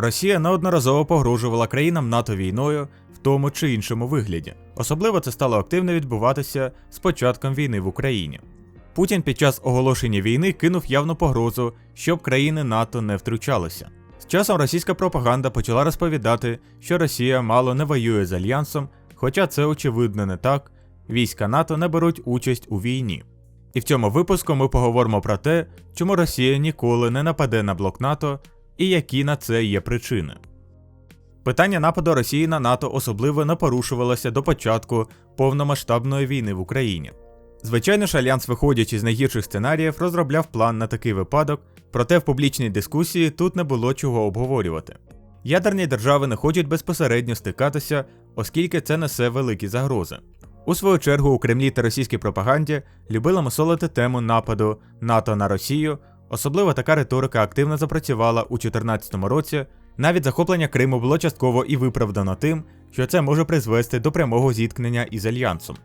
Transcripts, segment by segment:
Росія неодноразово погрожувала країнам НАТО війною в тому чи іншому вигляді. Особливо це стало активно відбуватися з початком війни в Україні. Путін під час оголошення війни кинув явну погрозу, щоб країни НАТО не втручалися. З часом російська пропаганда почала розповідати, що Росія мало не воює з альянсом, хоча це очевидно не так. Війська НАТО не беруть участь у війні. І в цьому випуску ми поговоримо про те, чому Росія ніколи не нападе на блок НАТО і які на це є причини. Питання нападу Росії на НАТО особливо не порушувалося до початку повномасштабної війни в Україні. Звичайно ж, альянс, виходячи з найгірших сценаріїв, розробляв план на такий випадок, проте в публічній дискусії тут не було чого обговорювати. Ядерні держави не хочуть безпосередньо стикатися, оскільки це несе великі загрози. У свою чергу у Кремлі та російській пропаганді любили мусолити тему нападу НАТО на Росію, особливо така риторика активно запрацювала у 2014 році. Навіть захоплення Криму було частково і виправдано тим, що це може призвести до прямого зіткнення із альянсом.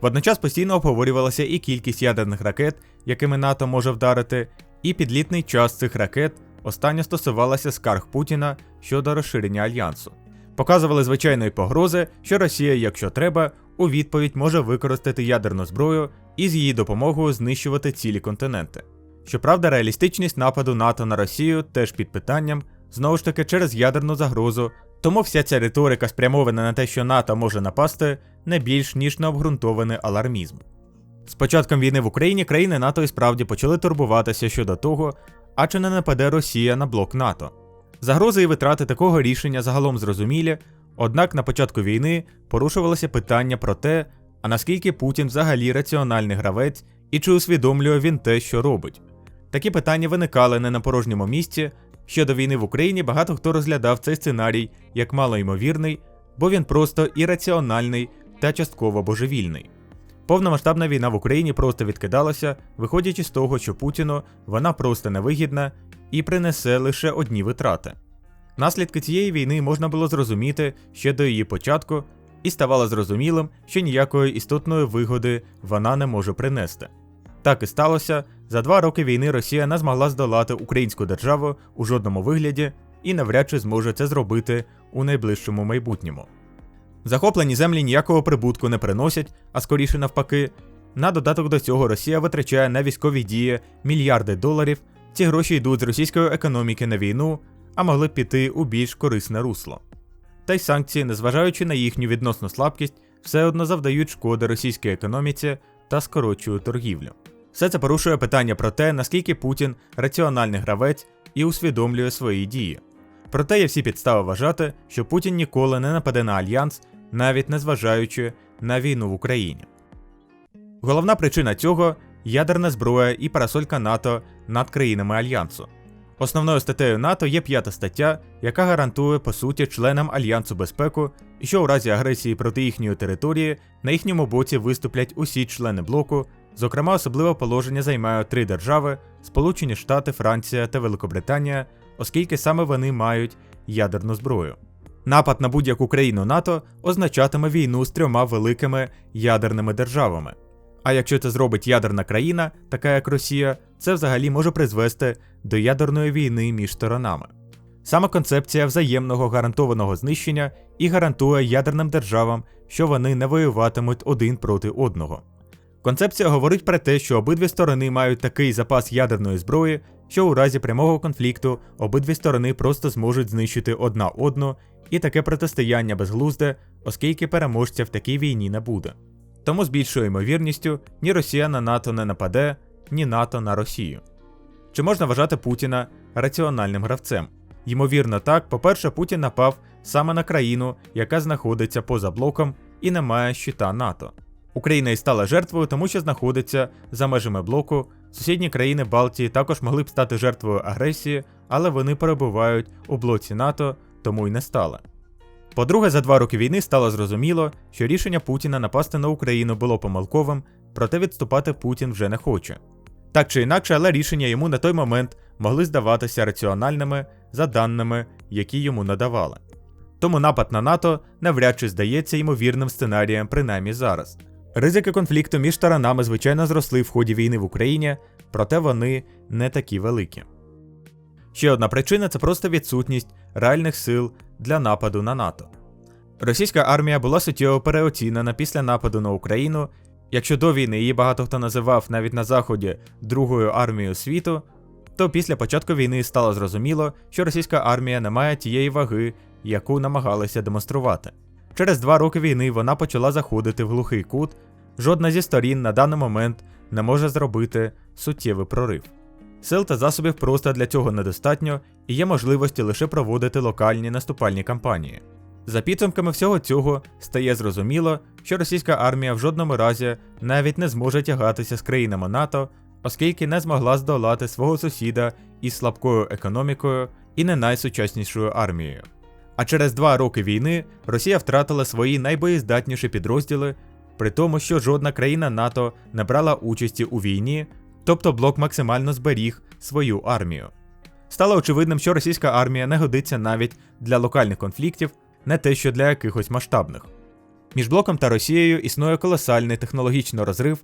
Водночас постійно обговорювалася і кількість ядерних ракет, якими НАТО може вдарити, і підлітний час цих ракет останнє стосувалося скарг Путіна щодо розширення альянсу. Показували звичайної погрози, що Росія, якщо треба, у відповідь може використати ядерну зброю і з її допомогою знищувати цілі континенти. Щоправда, реалістичність нападу НАТО на Росію теж під питанням, знову ж таки через ядерну загрозу, тому вся ця риторика спрямована на те, що НАТО може напасти, не більш ніж необґрунтований алармізм. З початком війни в Україні країни НАТО і справді почали турбуватися щодо того, а чи не нападе Росія на блок НАТО. Загрози і витрати такого рішення загалом зрозумілі, однак на початку війни порушувалося питання про те, а наскільки Путін взагалі раціональний гравець і чи усвідомлює він те, що робить. Такі питання виникали не на порожньому місці. Щодо війни в Україні багато хто розглядав цей сценарій як малоймовірний, бо він просто ірраціональний та частково божевільний. Повномасштабна війна в Україні просто відкидалася, виходячи з того, що Путіну вона просто невигідна і принесе лише одні витрати. Наслідки цієї війни можна було зрозуміти ще до її початку, і ставало зрозумілим, що ніякої істотної вигоди вона не може принести. Так і сталося. За два роки війни Росія не змогла здолати українську державу у жодному вигляді і навряд чи зможе це зробити у найближчому майбутньому. Захоплені землі ніякого прибутку не приносять, а скоріше навпаки. На додаток до цього Росія витрачає на військові дії мільярди доларів. Ці гроші йдуть з російської економіки на війну, а могли б піти у більш корисне русло. Та й санкції, незважаючи на їхню відносну слабкість, все одно завдають шкоди російській економіці та скорочує торгівлю. Все це порушує питання про те, наскільки Путін раціональний гравець і усвідомлює свої дії. Проте є всі підстави вважати, що Путін ніколи не нападе на альянс, навіть незважаючи на війну в Україні. Головна причина цього ядерна зброя і парасолька НАТО над країнами альянсу. Основною статтею НАТО є п'ята стаття, яка гарантує по суті членам альянсу безпеку, що у разі агресії проти їхньої території на їхньому боці виступлять усі члени блоку. Зокрема, особливе положення займають три держави: Сполучені Штати, Франція та Великобританія, оскільки саме вони мають ядерну зброю. Напад на будь-яку країну НАТО означатиме війну з трьома великими ядерними державами. А якщо це зробить ядерна країна, така як Росія, це взагалі може призвести до ядерної війни між сторонами. Саме концепція взаємного гарантованого знищення і гарантує ядерним державам, що вони не воюватимуть один проти одного. Концепція говорить про те, що обидві сторони мають такий запас ядерної зброї, що у разі прямого конфлікту обидві сторони просто зможуть знищити одна одну, і таке протистояння безглузде, оскільки переможця в такій війні не буде. Тому з більшою ймовірністю ні Росія на НАТО не нападе, ні НАТО на Росію. Чи можна вважати Путіна раціональним гравцем? Ймовірно, так, по-перше, Путін напав саме на країну, яка знаходиться поза блоком і не має щита НАТО. Україна і стала жертвою, тому що знаходиться за межами блоку. Сусідні країни Балтії також могли б стати жертвою агресії, але вони перебувають у блоці НАТО, тому й не стали. По-друге, за два роки війни стало зрозуміло, що рішення Путіна напасти на Україну було помилковим, проте відступати Путін вже не хоче. Так чи інакше, але рішення йому на той момент могли здаватися раціональними за даними, які йому надавали. Тому напад на НАТО навряд чи здається ймовірним сценарієм, принаймні зараз. Ризики конфлікту між сторонами звичайно зросли в ході війни в Україні, проте вони не такі великі. Ще одна причина це просто відсутність реальних сил для нападу на НАТО. Російська армія була суттєво переоцінена після нападу на Україну. Якщо до війни її багато хто називав навіть на Заході Другою армією світу, то після початку війни стало зрозуміло, що російська армія не має тієї ваги, яку намагалися демонструвати. Через два роки війни вона почала заходити в глухий кут. Жодна зі сторін на даний момент не може зробити суттєвий прорив. Сил та засобів просто для цього недостатньо і є можливості лише проводити локальні наступальні кампанії. За підсумками всього цього стає зрозуміло, що російська армія в жодному разі навіть не зможе тягатися з країнами НАТО, оскільки не змогла здолати свого сусіда із слабкою економікою і не найсучаснішою армією. А через два роки війни Росія втратила свої найбоєздатніші підрозділи, при тому, що жодна країна НАТО не брала участі у війні, тобто блок максимально зберіг свою армію. Стало очевидним, що російська армія не годиться навіть для локальних конфліктів, не те що для якихось масштабних. Між блоком та Росією існує колосальний технологічний розрив.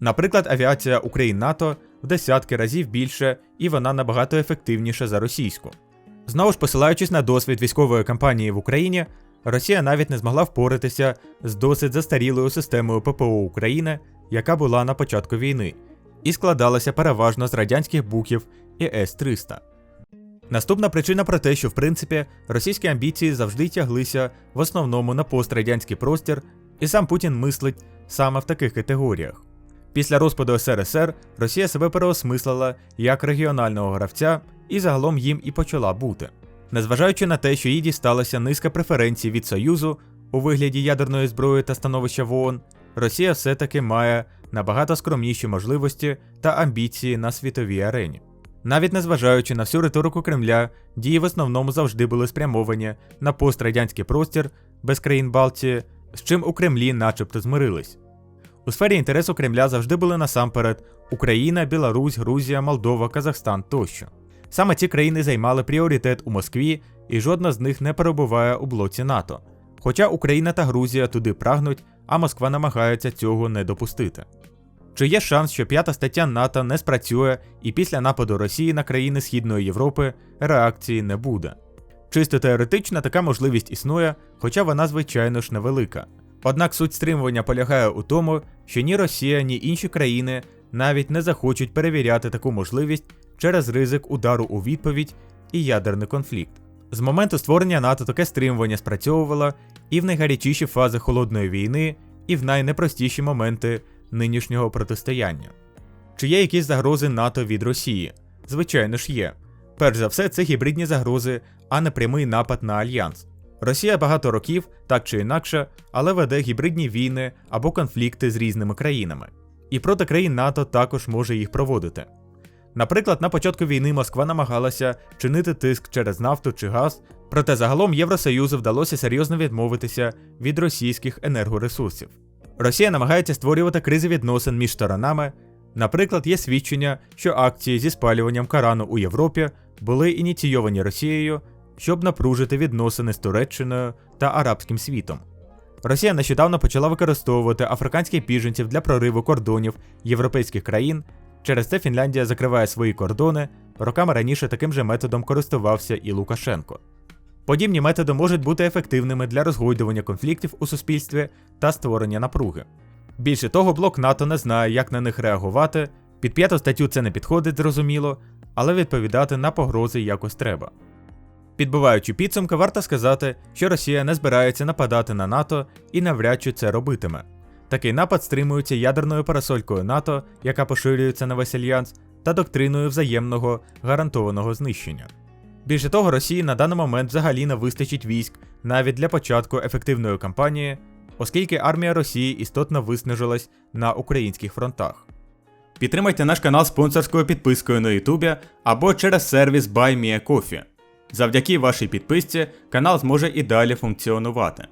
Наприклад, авіація Україн НАТО в десятки разів більше і вона набагато ефективніша за російську. Знову ж посилаючись на досвід військової кампанії в Україні, Росія навіть не змогла впоратися з досить застарілою системою ППО України, яка була на початку війни, і складалася переважно з радянських буків і С-300. Наступна причина про те, що в принципі російські амбіції завжди тяглися в основному на пострадянський простір, і сам Путін мислить саме в таких категоріях. Після розпаду СРСР Росія себе переосмислила як регіонального гравця і загалом їм і почала бути. Незважаючи на те, що їй дісталася низка преференцій від Союзу у вигляді ядерної зброї та становища в ООН, Росія все-таки має набагато скромніші можливості та амбіції на світовій арені. Навіть незважаючи на всю риторику Кремля, дії в основному завжди були спрямовані на пострадянський простір без країн Балтії, з чим у Кремлі начебто змирились. У сфері інтересу Кремля завжди були насамперед Україна, Білорусь, Грузія, Молдова, Казахстан тощо. Саме ці країни займали пріоритет у Москві, і жодна з них не перебуває у блоці НАТО. Хоча Україна та Грузія туди прагнуть, а Москва намагається цього не допустити. Чи є шанс, що п'ята стаття НАТО не спрацює і після нападу Росії на країни Східної Європи реакції не буде? Чисто теоретично така можливість існує, хоча вона, звичайно ж, невелика. Однак суть стримування полягає у тому, що ні Росія, ні інші країни навіть не захочуть перевіряти таку можливість через ризик удару у відповідь і ядерний конфлікт. З моменту створення НАТО таке стримування спрацьовувало і в найгарячіші фази холодної війни, і в найнепростіші моменти нинішнього протистояння. Чи є якісь загрози НАТО від Росії? Звичайно ж є. Перш за все, це гібридні загрози, а не прямий напад на альянс. Росія багато років, так чи інакше, але веде гібридні війни або конфлікти з різними країнами. І проти країн НАТО також може їх проводити. Наприклад, на початку війни Москва намагалася чинити тиск через нафту чи газ, проте загалом Євросоюзу вдалося серйозно відмовитися від російських енергоресурсів. Росія намагається створювати кризи відносин між сторонами. Наприклад, є свідчення, що акції зі спалюванням Корану у Європі були ініційовані Росією, щоб напружити відносини з Туреччиною та арабським світом. Росія нещодавно почала використовувати африканських біженців для прориву кордонів європейських країн. Через це Фінляндія закриває свої кордони. Роками раніше таким же методом користувався і Лукашенко. Подібні методи можуть бути ефективними для розгойдування конфліктів у суспільстві та створення напруги. Більше того, блок НАТО не знає, як на них реагувати. Під п'яту статтю це не підходить, зрозуміло, але відповідати на погрози якось треба. Підбиваючи підсумки, варто сказати, що Росія не збирається нападати на НАТО і навряд чи це робитиме. Такий напад стримується ядерною парасолькою НАТО, яка поширюється на весь альянс, та доктриною взаємного гарантованого знищення. Більше того, Росії на даний момент взагалі не вистачить військ навіть для початку ефективної кампанії, оскільки армія Росії істотно виснажилась на українських фронтах. Підтримайте наш канал спонсорською підпискою на Ютубі або через сервіс BuyMeACoffee. Завдяки вашій підписці канал зможе і далі функціонувати.